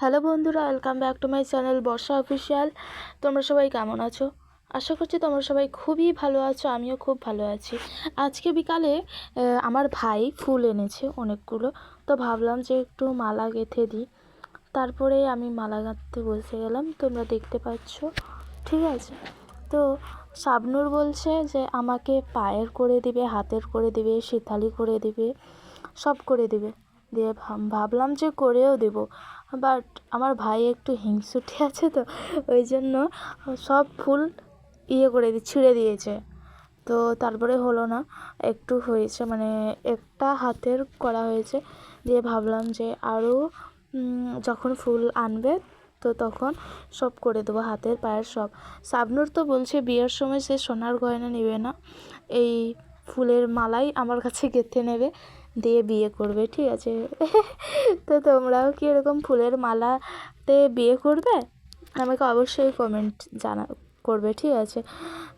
Hello বন্ধুরা welcome back to my channel Barsha official তোমরা সবাই কেমন আছো? আশা করছি তোমরা সবাই খুবই ভালো আছো, আমিও খুব ভালো আছি। আজকে বিকালে আমার ভাই ফুল এনেছে অনেকগুলো। তো ভাবলাম যে একটু মালা গেঁথে দিই। তারপরে আমি মালা গাঁথতে বসে গেলাম, তোমরা দেখতে পাচ্ছ। ঠিক আছে। তো শাবনুর বলছে যে, আমাকে পায়ের করে দিবে, হাতের করে দিবে শীতালি করে দিবে, সব করে দিবে। দিয়ে ভাব- ভাবলাম যে করেও দেবো। বাট আমার ভাই একটু হিংসুটে আছে তো, ওই জন্য সব ফুল ইয়ে করে দি, ছিঁড়ে দিয়েছে। তো তারপরে হলো না, একটু হয়েছে মানে একটা হাতের করা হয়েছে। দিয়ে ভাবলাম যে আরও যখন ফুল আনবে তো তখন সব করে দেবো হাতের পায়ের সব। শাবনুর তো বলছে বিয়ের সময় সে সোনার গয়না নেবে না, এই ফুলের মালাই আমার কাছে গেঁথে নেবে। দিয়ে বিয়ে করবে ঠিক আছে? তো তোমরাও কি এরকম ফুলের মালাতে বিয়ে করবে? আমাকে অবশ্যই কমেন্ট জানা করবে ঠিক আছে?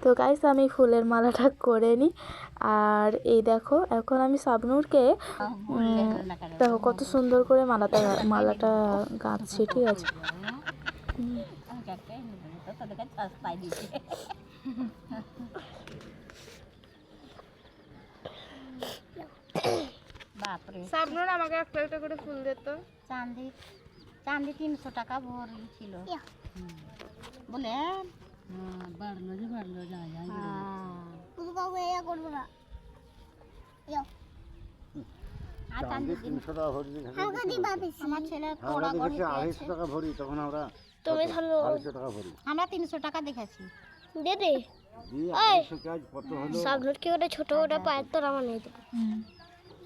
তো গাইস আমি ফুলের মালাটা করে নিই আর এই দেখো এখন আমি শাবনুরকে উম, দেখো কত সুন্দর করে মালাটা মালাটা গাঁথছি ঠিক আছে? বাপরে। শাবনুর আমাকে একটা একটা করে ফুল দিত। চাঁদি চাঁদি তিনশো টাকা ভরি ছিল। হুম। বলে বাড়লো যে বাড়লো যা যা দিন। তিনশো টাকা ভরি আমার ছেলে আমরা পোড়া গড়ে দেখেছি আড়াইশো টাকা ভরি তখন আমরা তুমি ধরো। আড়াইশো টাকা ভরি। আমরা তিনশো টাকা দেখেছি। দে দে। দিয়ে আড়াইশো কাজ কত হলো? শাবনুর কি ওটা ছোট ওটা পায়ের তোর আমার নেই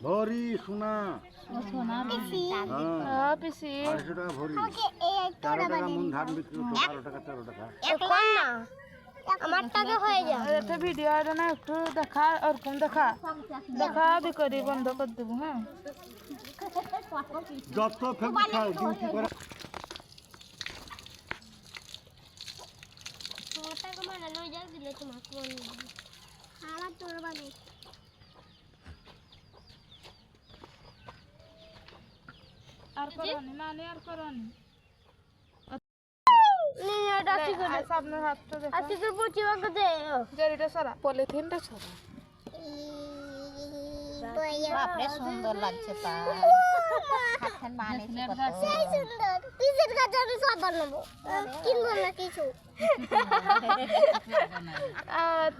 ভরি সোনা ও সোনার হ্যাঁ পিসি আড়াইশো টাকা ভরি তেরো টাকা মন ধান বিক্রি হতো বারো টাকা তেরো টাকা এখন না আমার টাকা হয়ে যায় এটা ভিডিও এটা না একটু দেখা ওরকম দেখা দেখা বিকরি বন্ধ করে দেবো হ্যাঁ যত ফেব্রিক খাও ডিউটি করে আর করনি মানে আর করনি সামনের হাতটা দেখো আজকে জরিটা সারা পলিথিনটা সারা। বাপরে সুন্দর লাগছে তা।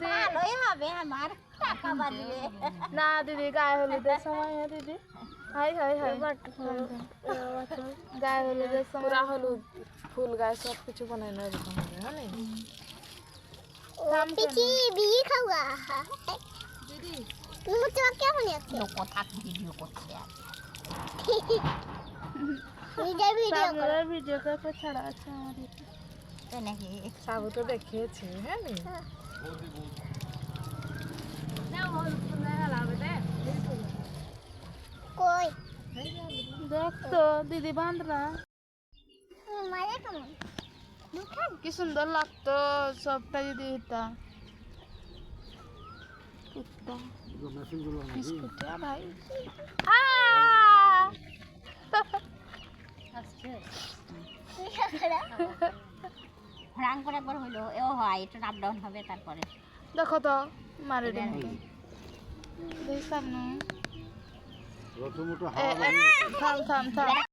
ভালোই হবে আমার। টাকা বাঁচবে না দিদি গায়ে হলুদের সময় দিদি? Hi hi hi. গায়ে হলুদের পুরা হলুদ। ফুল গায়ে সব কিছু বানাই না এরকম হবে হ্যাঁ লোক কথা ভিডিও করছে? আর। ভিডিও করে। ছাড়া আছে আমার নাকি? সাবু তো দেখিয়েছে হ্যাঁ। নি? দেখ তো দিদি বাঁধরা কি সুন্দর লাগতো সবটা যদি কুত্তা। ভাই করে একবার হইল এও হয় একটু আপ ডাউন হবে তারপরে দেখো তো মারে সামনে। Rotu mutu ee, havalanıyor. Tamam tamam tamam.